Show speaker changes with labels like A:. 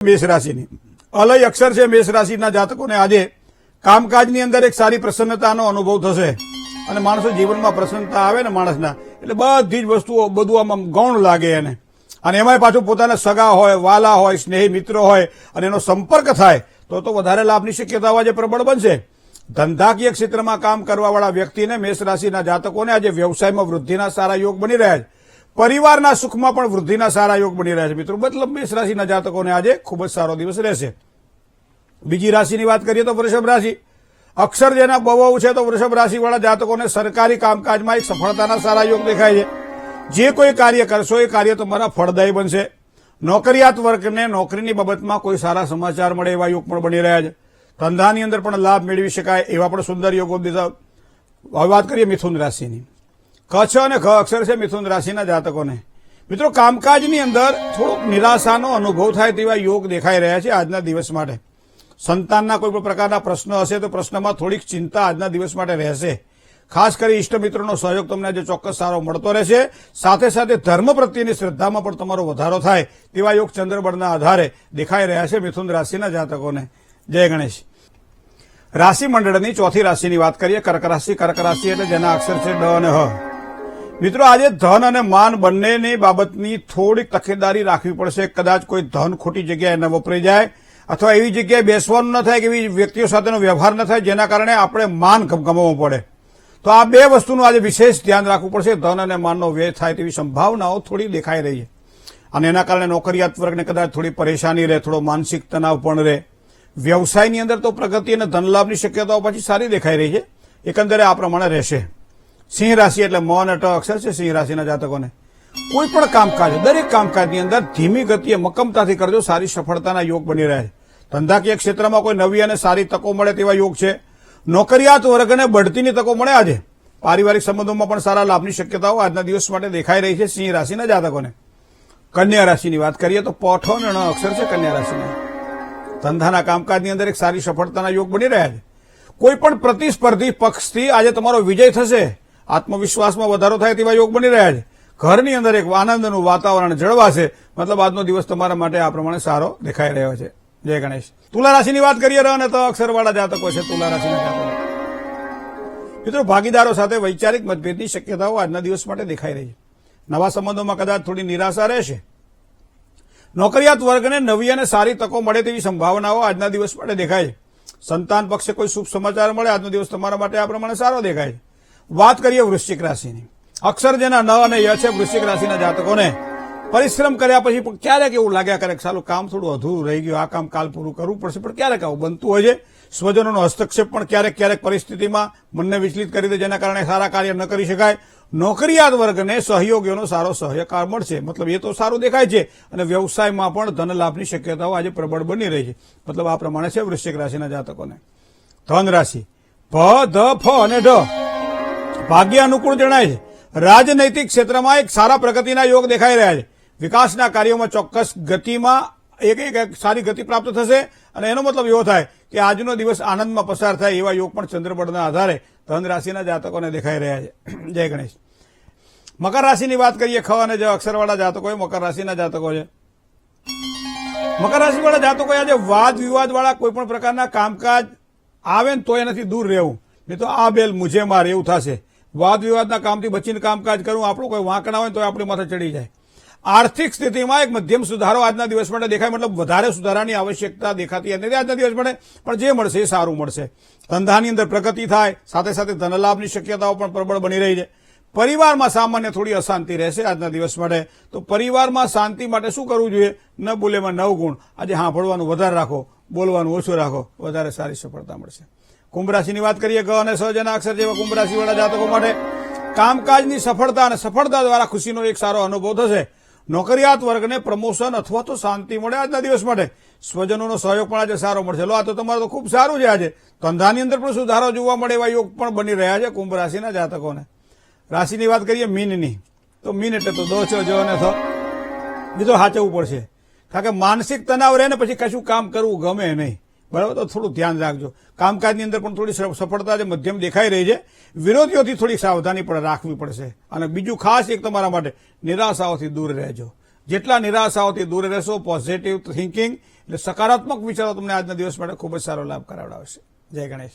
A: મેષ રાશિની. અલય અક્ષર છે મેષ રાશિના જાતકોને આજે કામકાજની અંદર એક સારી પ્રસન્નતાનો અનુભવ થશે. અને માણસો જીવનમાં પ્રસન્નતા આવે ને માણસના, એટલે બધી જ વસ્તુઓ બધું આમ ગૌણ લાગે એને. અને એમાંય પાછું પોતાના સગા હોય, વાલા હોય, સ્નેહી મિત્રો હોય, અને એનો સંપર્ક થાય, તો તો વધારે લાભની શક્યતાઓ આજે પ્રબળ બનશે. ધંધાકીય ક્ષેત્રમાં કામ કરવાવાળા વ્યક્તિને મેષ રાશિના જાતકોને આજે વ્યવસાયમાં વૃદ્ધિના સારા યોગ બની રહ્યા છે. પરિવારના સુખમાં પણ વૃદ્ધિના સારા યોગ બની રહ્યા છે. મિત્રો મતલબ મેષ રાશિના જાતકોને આજે ખૂબ જ સારો દિવસ રહેશે. બીજી રાશિની વાત કરીએ તો વૃષભ રાશિ. અક્ષર જેના બહુ છે તો વૃષભ રાશિવાળા જાતકોને સરકારી કામકાજમાં એક સફળતાના સારા યોગ દેખાય છે. જે કોઈ કાર્ય કરશો એ કાર્ય તમારા ફળદાયી બનશે. નોકરિયાત વર્ગને નોકરીની બાબતમાં કોઈ સારા સમાચાર મળે એવા યોગ પણ બની રહ્યા છે. ધંધાની અંદર પણ લાભ મેળવી શકાય એવા પણ સુંદર યોગો દીધા હવે વાત કરીએ મિથુન રાશિની. કચ્છ અને ખ અક્ષર છે મિથુન રાશિના જાતકોને. મિત્રો, કામકાજની અંદર થોડોક નિરાશાનો અનુભવ થાય તેવા યોગ દેખાઈ રહ્યા છે આજના દિવસ માટે. સંતાનના કોઈ પણ પ્રકારના પ્રશ્ન હશે તો પ્રશ્નમાં થોડીક ચિંતા આજના દિવસ માટે રહેશે. ખાસ કરી ઇષ્ટ મિત્રોનો સહયોગ તમને આજે ચોક્કસ સારો મળતો રહેશે. સાથે સાથે ધર્મ પ્રત્યેની શ્રદ્ધામાં પણ તમારો વધારો થાય તેવા યોગ ચંદ્રબળના આધારે દેખાઈ રહ્યા છે મિથુન રાશિના જાતકોને. જય ગણેશ. રાશિ મંડળની ચોથી રાશિની વાત કરીએ. કર્ક રાશિ કર્ક રાશિ એટલે જેના અક્ષર છે ડ અને હ. મિત્રો, આજે ધન અને માન બંનેની બાબતની થોડીક તકેદારી રાખવી પડશે. કદાચ કોઈ ધન ખોટી જગ્યાએ ન વપરાઈ જાય અથવા એવી જગ્યાએ બેસવાનું ન થાય કે એવી વ્યક્તિઓ સાથેનો વ્યવહાર ન થાય, જેના કારણે આપણે માન ગમગમવું પડે. તો આ બે વસ્તુનું આજે વિશેષ ધ્યાન રાખવું પડશે. ધન અને માનનો વ્યય થાય તેવી સંભાવનાઓ થોડી દેખાઈ રહી છે. અને એના કારણે નોકરિયાત વર્ગને કદાચ થોડી પરેશાની રહે, થોડો માનસિક તણાવ પણ રહે. વ્યવસાયની અંદર તો પ્રગતિ અને ધનલાભની શક્યતાઓ પછી સારી દેખાઈ રહી છે. એકંદરે આ પ્રમાણે રહેશે. સિંહ રાશિ એટલે મ અને અક્ષર છે સિંહ રાશિના જાતકોને. કોઈ પણ કામકાજ, દરેક કામકાજની અંદર ધીમી ગતિએ મક્કમતાથી કરજો, સારી સફળતાના યોગ બની રહ્યા છે ધંધાકીય ક્ષેત્રમાં કોઈ નવી અને સારી તકો મળે તેવા યોગ છે. નોકરિયાત વર્ગને બઢતીની તકો મળે આજે. પારિવારિક સંબંધોમાં પણ સારા લાભની શક્યતાઓ આજના દિવસ માટે દેખાઈ રહી છે સિંહ રાશિના જાતકોને. કન્યા રાશિની વાત કરીએ તો પોઠો અને અક્ષર છે કન્યા રાશિના. ધંધાના કામકાજની અંદર એક સારી સફળતાના યોગ બની રહ્યા છે. કોઈ પણ પ્રતિસ્પર્ધી પક્ષથી આજે તમારો વિજય થશે. આત્મવિશ્વાસમાં વધારો થાય તેવા યોગ બની રહ્યા છે. ઘરની અંદર એક આનંદનું વાતાવરણ જળવાશે. મતલબ આજનો દિવસ તમારા માટે આ પ્રમાણે સારો દેખાઈ રહ્યો છે. જય ગણેશ. તુલા રાશિની વાત કરીએ અને તો અક્ષરવાળા જાતકો છે તુલા રાશિના જાતકો. મિત્રો, ભાગીદારો સાથે વૈચારિક મતભેદની શક્યતાઓ આજના દિવસ માટે દેખાઈ રહી છે. નવા સંબંધોમાં કદાચ થોડી નિરાશા રહેશે. નોકરિયાત વર્ગને નવી અને સારી તકો મળે તેવી સંભાવનાઓ આજના દિવસ માટે દેખાય છે. સંતાન પક્ષે કોઈ શુભ સમાચાર મળે, આજનો દિવસ તમારા માટે આ પ્રમાણે સારો દેખાય છે. વાત કરીએ વૃશ્ચિક રાશિની. અક્ષર જેના ન અને ય છે વૃશ્ચિક રાશિના જાતકોને પરિશ્રમ કર્યા પછી પણ ક્યારેક એવું લાગ્યા કરે કે સારું કામ થોડું અધૂરું રહી ગયું, આ કામ કાલ પૂરું કરવું પડશે, પણ ક્યારેક આવું બનતું હોય છે. સ્વજનોનો હસ્તક્ષેપ પણ ક્યારેક ક્યારેક પરિસ્થિતિમાં મનને વિચલિત કરી દે, જેના કારણે સારા કાર્ય ન કરી શકાય. નોકરિયાત વર્ગને સહયોગીઓનો સારો સહકાર મળશે. મતલબ એ તો સારું દેખાય છે. અને વ્યવસાયમાં પણ ધન લાભની શક્યતાઓ આજે પ્રબળ બની રહી છે. મતલબ આ પ્રમાણે છે વૃશ્ચિક રાશિના જાતકોને. ધન રાશિ ભ, ધ, ફ અને ઢ. ભાગ્ય અનુકૂળ જણાય છે. રાજનૈતિક ક્ષેત્રમાં એક સારા પ્રગતિના યોગ દેખાઈ રહ્યા છે. વિકાસના કાર્યોમાં ચોક્કસ ગતિમાં એક એક સારી ગતિ પ્રાપ્ત થશે અને એનો મતલબ એવો થાય કે આજનો દિવસ આનંદમાં પસાર થાય એવા યોગ પણ ચંદ્રબળના આધારે ધન રાશિના જાતકોને દેખાઈ રહ્યા છે. જય ગણેશ. મકર રાશિની વાત કરીએ, ખ અને અક્ષરવાળા જાતકો હોય મકર રાશિના જાતકો છે. મકર રાશિવાળા જાતકો આજે વાદ વિવાદવાળા કોઈપણ કોઈ પણ પ્રકારના કામકાજ આવે ને તો એનાથી દૂર રહેવું. નહીં તો આ બેલ મુજે માર એવું થશે. વાદ વિવાદના કામથી બચીને કામકાજ કરવું આપણું કોઈ વાંકણા હોય તો આપણી માથે ચડી જાય. આર્થિક સ્થિતિમાં એક મધ્યમ સુધારો આજના દિવસ માટે દેખાય, મતલબ વધારે સુધારાની આવશ્યકતા દેખાતી નથી આજના દિવસ માટે, પણ જે મળશે એ સારું મળશે. ધંધાની અંદર પ્રગતિ થાય, સાથે સાથે ધનલાભની શક્યતાઓ પણ પ્રબળ બની રહી છે. પરિવારમાં સામાન્ય થોડી અશાંતિ રહેશે આજના દિવસ માટે. તો પરિવારમાં શાંતિ માટે શું કરવું જોઈએ? ન બોલેમાં નવ ગુણ. આજે સાંભળવાનું વધારે રાખો, બોલવાનું ઓછું રાખો, વધારે સારી સફળતા મળશે. કુંભ રાશિની વાત કરીએ ગ અને સજના અક્ષર જેવા કુંભ રાશિવાળા જાતકો માટે. કામકાજની સફળતા અને સફળતા દ્વારા ખુશીનો એક સારો અનુભવ થશે. નોકરિયાત વર્ગને પ્રમોશન અથવા તો શાંતિ મળે આજના દિવસ માટે. સ્વજનોનો સહયોગ પણ આજે સારો મળશે. લો, આ તો તમારે તો ખૂબ સારું છે આજે. ધંધાની અંદર પણ સુધારો જોવા મળે એવા યોગ પણ બની રહ્યા છે કુંભ રાશિના જાતકોને. રાશિની વાત કરીએ મીનની. તો મીન એટલે તો દો છો જો અને બીજો સાચવવું પડશે. કારણ કે માનસિક તણાવ રહે ને પછી કશું કામ કરવું ગમે નહીં. બરાબર? તો થોડું ધ્યાન રાખજો. કામકાજની અંદર પણ થોડી સફળતા જે મધ્યમ દેખાઈ રહી છે, વિરોધીઓથી થોડી સાવધાની પણ રાખવી પડશે. અને બીજું ખાસ એક તમારા માટે, નિરાશાઓથી દૂર રહેજો. જેટલા નિરાશાઓથી દૂર રહેશો પોઝિટિવ થિંકિંગ એટલે સકારાત્મક વિચારો તમને આજના દિવસ માટે ખૂબ જ સારો લાભ કરાવડાવશે. જય ગણેશ.